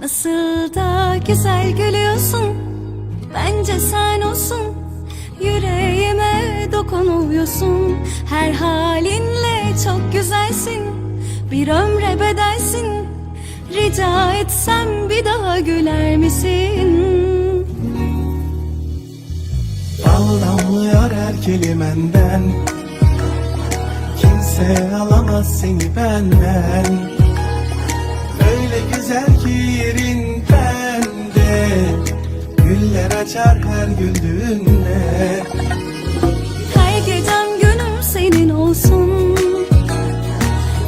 Nasıl da güzel gülüyorsun. Bence sen olsun. Yüreğime dokunuyorsun Her halinle çok güzelsin. Bir ömre bedelsin. Rica etsem bir daha güler misin? Bal damlıyor her kelimenden. Kimse alamaz seni benden Güzel ki yerin bende. Güller açar her güldüğünde. Her gecem günüm senin olsun.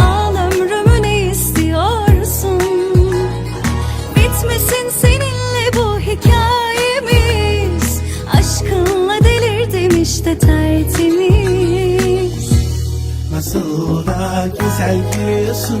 Al ömrümü ne istiyorsun? Bitmesin seninle bu hikayemiz. Aşkınla delirdim işte tertemiz. Nasıl da güzel gülüyorsun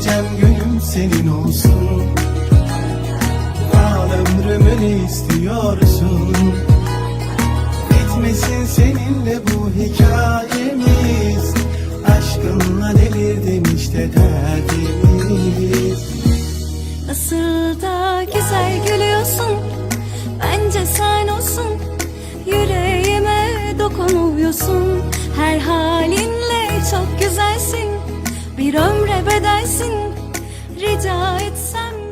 Gecem günüm senin olsun. Al ömrümü ne istiyorsun? Bitmesin seninle bu hikayemiz. Aşkınla delirdim işte derdimiz. Nasıl da güzel gülüyorsun bedelsin Rica etsem